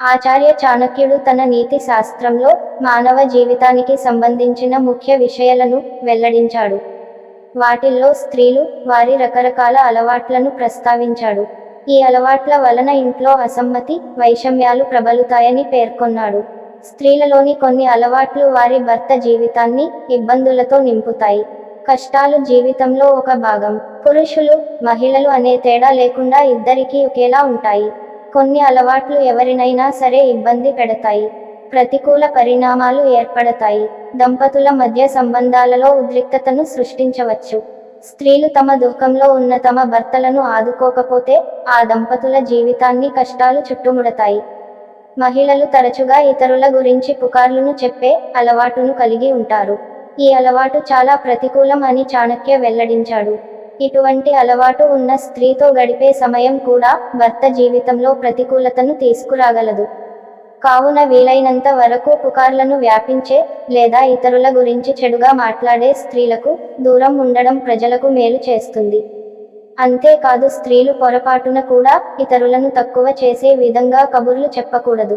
ఆచార్య చాణక్యుడు తన నీతి శాస్త్రంలో మానవ జీవితానికి సంబంధించిన ముఖ్య విషయాలను వెల్లడించాడు. వాటిల్లో స్త్రీలు వారి రకరకాల అలవాట్లను ప్రస్తావించాడు. ఈ అలవాట్ల వలన ఇంట్లో అసమ్మతి వైషమ్యాలు ప్రబలుతాయని పేర్కొన్నాడు. స్త్రీలలోని కొన్ని అలవాట్లు వారి భర్త జీవితాన్ని ఇబ్బందులతో నింపుతాయి. కష్టాలు జీవితంలో ఒక భాగం. పురుషులు మహిళలు అనే తేడా లేకుండా ఇద్దరికీ ఒకేలా ఉంటాయి. కొన్ని అలవాట్లు ఎవరినైనా సరే ఇబ్బంది పెడతాయి. ప్రతికూల పరిణామాలు ఏర్పడతాయి. దంపతుల మధ్య సంబంధాలలో ఉద్రిక్తతను సృష్టించవచ్చు. స్త్రీలు తమ దుఃఖంలో ఉన్న తమ భర్తలను ఆదుకోకపోతే ఆ దంపతుల జీవితాన్ని కష్టాలు చుట్టుముడతాయి. మహిళలు తరచుగా ఇతరుల గురించి పుకార్లను చెప్పే అలవాటును కలిగి ఉంటారు. ఈ అలవాటు చాలా ప్రతికూలం అని చాణక్య వెల్లడించాడు. ఇటువంటి అలవాటు ఉన్న స్త్రీతో గడిపే సమయం కూడా భర్త జీవితంలో ప్రతికూలతను తీసుకురాగలదు. కావున వీలైనంత వరకు పుకార్లను వ్యాపించే లేదా ఇతరుల గురించి చెడుగా మాట్లాడే స్త్రీలకు దూరం ఉండడం ప్రజలకు మేలు చేస్తుంది. అంతేకాదు స్త్రీలు పొరపాటున కూడా ఇతరులను తక్కువ చేసే విధంగా కబుర్లు చెప్పకూడదు.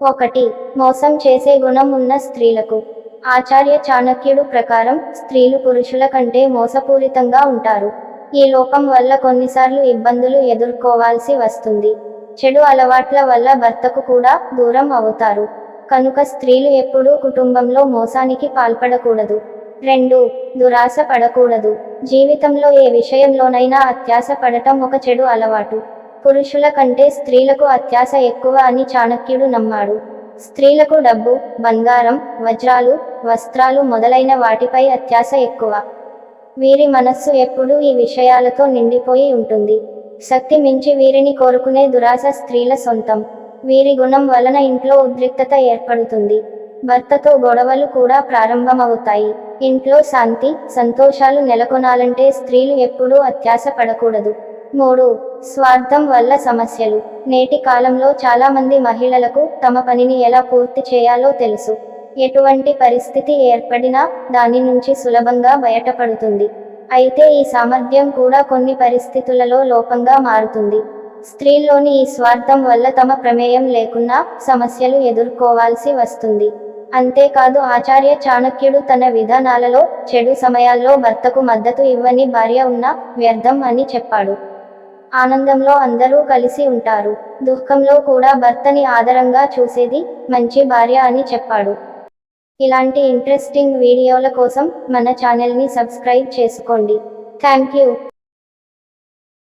ఒకటి మోసం చేసే గుణం ఉన్న స్త్రీలకు. ఆచార్య చాణక్యుడు ప్రకారం స్త్రీలు పురుషుల కంటే మోసపూరితంగా ఉంటారు. ఈ లోపం వల్ల కొన్నిసార్లు ఇబ్బందులు ఎదుర్కోవాల్సి వస్తుంది. చెడు అలవాట్ల వల్ల భర్తకు కూడా దూరం అవుతారు. కనుక స్త్రీలు ఎప్పుడూ కుటుంబంలో మోసానికి పాల్పడకూడదు. రెండు దురాశ పడకూడదు. జీవితంలో ఏ విషయంలోనైనా అత్యాశ పడటం ఒక చెడు అలవాటు. పురుషుల కంటే స్త్రీలకు అత్యాశ ఎక్కువ అని చాణక్యుడు నమ్మాడు. స్త్రీలకు డబ్బు బంగారం వజ్రాలు వస్త్రాలు మొదలైన వాటిపై అత్యాశ ఎక్కువ. వీరి మనస్సు ఎప్పుడూ ఈ విషయాలతో నిండిపోయి ఉంటుంది. శక్తి మించి వీరిని కోరుకునే దురాశ స్త్రీల సొంతం. వీరి గుణం వలన ఇంట్లో ఉద్రిక్తత ఏర్పడుతుంది. భర్తతో గొడవలు కూడా ప్రారంభమవుతాయి. ఇంట్లో శాంతి సంతోషాలు నెలకొనాలంటే స్త్రీలు ఎప్పుడూ అత్యాశ పడకూడదు. మూడు. స్వార్థం వల్ల సమస్యలు. నేటి కాలంలో చాలామంది మహిళలకు తమ పనిని ఎలా పూర్తి చేయాలో తెలుసు. ఎటువంటి పరిస్థితి ఏర్పడినా దాని నుంచి సులభంగా బయటపడుతుంది. అయితే ఈ సామర్థ్యం కూడా కొన్ని పరిస్థితులలో లోపంగా మారుతుంది. స్త్రీల్లోని ఈ స్వార్థం వల్ల తమ ప్రమేయం లేకున్నా సమస్యలు ఎదుర్కోవాల్సి వస్తుంది. అంతేకాదు ఆచార్య చాణక్యుడు తన విధానాలలో చెడు సమయాల్లో భర్తకు మద్దతు ఇవ్వని భార్య ఉన్న వ్యర్థం అని చెప్పాడు. ఆనందంలో అందరూ కలిసి ఉంటారు. దుఃఖంలో కూడా భర్తని ఆదరంగా చూసేది మంచి భార్య అని చెప్పాడు. ఇలాంటి ఇంట్రెస్టింగ్ వీడియోల కోసం మన ఛానల్ని సబ్స్క్రైబ్ చేసుకోండి. Thank you.